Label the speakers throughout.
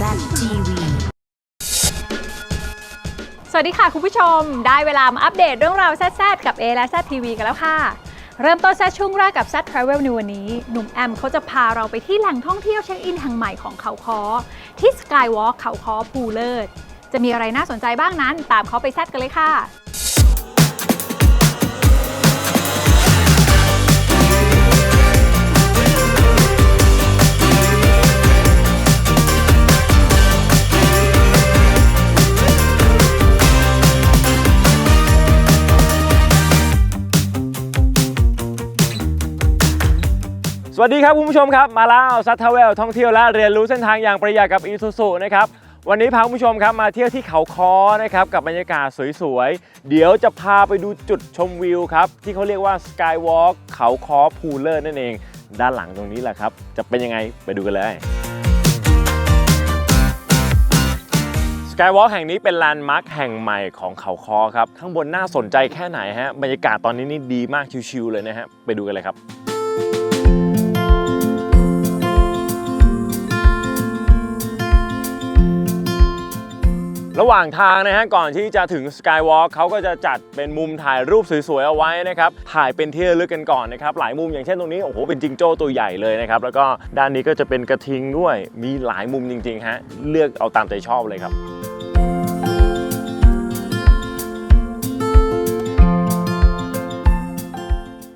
Speaker 1: ZTV
Speaker 2: สวัสดีค่ะคุณผู้ชม ได้เวลามาอัปเดตเรื่องราวแซดกับ A และ ZTV กันแล้วค่ะ เริ่มต้นแซดช่วงแรกกับ Z Travel ในวันนี้ หนุ่มแอมเขาจะพาเราไปที่แหล่งท่องเที่ยวเช็คอินแห่งใหม่ของเขาคอที่ Skywalk เขาคอภูเลิศ จะมีอะไรน่าสนใจบ้างนั้น ตามเขาไปแซดกันเลยค่ะ
Speaker 3: สวัสดีครับคุณผู้ชมครับ มาแล้วซัตทเวลท่องเที่ยวและเรียนรู้เส้นทางอย่างประหยัดกับอีซูซูนะครับวันนี้พาคุณผู้ชมครับมาเที่ยวที่เขาคอนะครับกับบรรยากาศสวยๆ เดี๋ยวจะพาไปดูจุดชมวิวครับที่เขาเรียกว่า Skywalk เขาคอพูลเลอร์นั่นเอง ด้านหลังตรงนี้แหละครับ จะเป็นยังไงไปดูกันเลย Skywalk แห่งนี้เป็นแลนด์มาร์คแห่งใหม่ของเขาคอครับ ข้างบนน่าสนใจแค่ไหนฮะบรรยากาศตอนนี้นี่ดีมากชิวๆเลยนะฮะไปดูกันเลยครับ ระหว่างทางนะฮะก่อนที่จะถึง Skywalk เขาก็จะจัดเป็นมุมถ่ายรูปสวยๆเอาไว้นะครับถ่ายเป็นที่ระลึกกันก่อนนะครับหลายมุมอย่างเช่นตรงนี้โอ้โหเป็นจิงโจ้ตัวใหญ่เลยนะครับแล้วก็ด้านนี้ก็จะเป็นกระทิงด้วยมีหลายมุมจริงๆฮะเลือกเอาตามใจชอบเลยครับ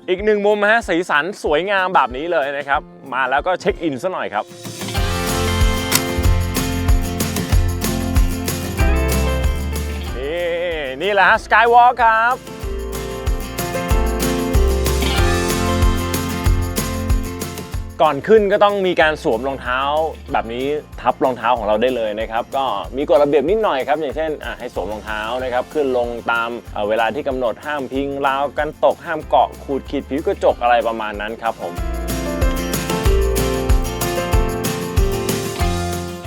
Speaker 3: อีกหนึ่งมุมฮะสีสันสวยงามแบบนี้เลยนะครับ มาแล้วก็เช็คอินซะหน่อยครับ นี่แหละฮะสกายวอล์กครับก่อนขึ้นก็ต้องมีการสวมรองเท้า แบบนี้ทับรองเท้าของเราได้เลยนะครับ ก็มีกฎระเบียบนิดหน่อยครับ อย่างเช่นให้สวมรองเท้านะครับ ขึ้นลงตามเอ่อเวลาที่กำหนดห้ามพิงราวกันตกห้ามเกาะขูดขีดผิวกระจกอะไรประมาณนั้นครับผม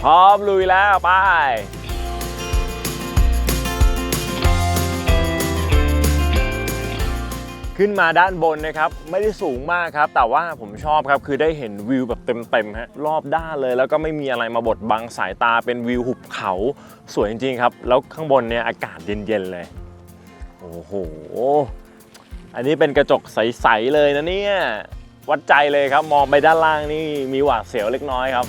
Speaker 3: พร้อมลุยแล้วไป ขึ้นมาด้านบนนะครับ ไม่ได้สูงมากครับ แต่ว่าผมชอบครับ คือได้เห็นวิวแบบเต็มๆฮะรอบด้านเลย แล้วก็ไม่มีอะไรมาบดบังสายตาเป็นวิวหุบเขาสวยจริงๆครับ แล้วข้างบนเนี่ยอากาศเย็นๆเลย โอ้โห อันนี้เป็นกระจกใส ๆ เลยนะเนี่ย วัดใจเลยครับ มองไปด้านล่างนี่มีหวาดเสียวเล็กน้อยครับ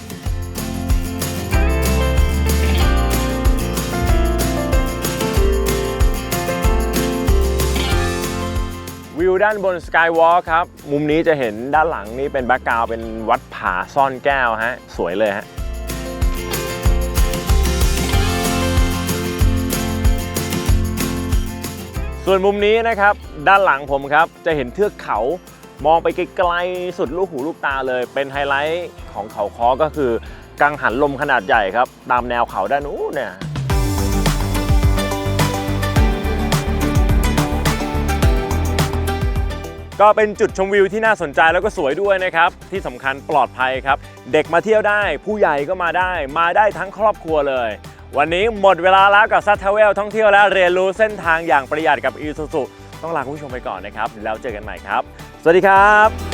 Speaker 3: วิวด้านบนสกายวอล์ครับ มุมนี้จะเห็นด้านหลังนี่เป็นแบ็กกราวเป็นวัดผาซ่อนแก้วฮะ สวยเลยฮะส่วนมุมนี้นะครับ ด้านหลังผมครับ จะเห็นเทือกเขามองไปไกลๆสุดลูกหูลูกตาเลย เป็นไฮไลท์ของเขาคอก็คือกังหันลมขนาดใหญ่ครับ ตามแนวเขาด้านนู้นเนี่ย ก็เป็นจุดชมวิวที่น่าสนใจแล้วก็สวยด้วยนะครับ ที่สำคัญปลอดภัยครับ เด็กมาเที่ยวได้ผู้ใหญ่ก็มาได้ มาได้ทั้งครอบครัวเลย วันนี้หมดเวลาแล้วกับซัทเทเวลท่องเที่ยวและเรียนรู้เส้นทางอย่างประหยัดกับอีซูซุต้องลาคุณผู้ชมไปก่อนนะครับแล้วเจอกันใหม่ครับ สวัสดีครับ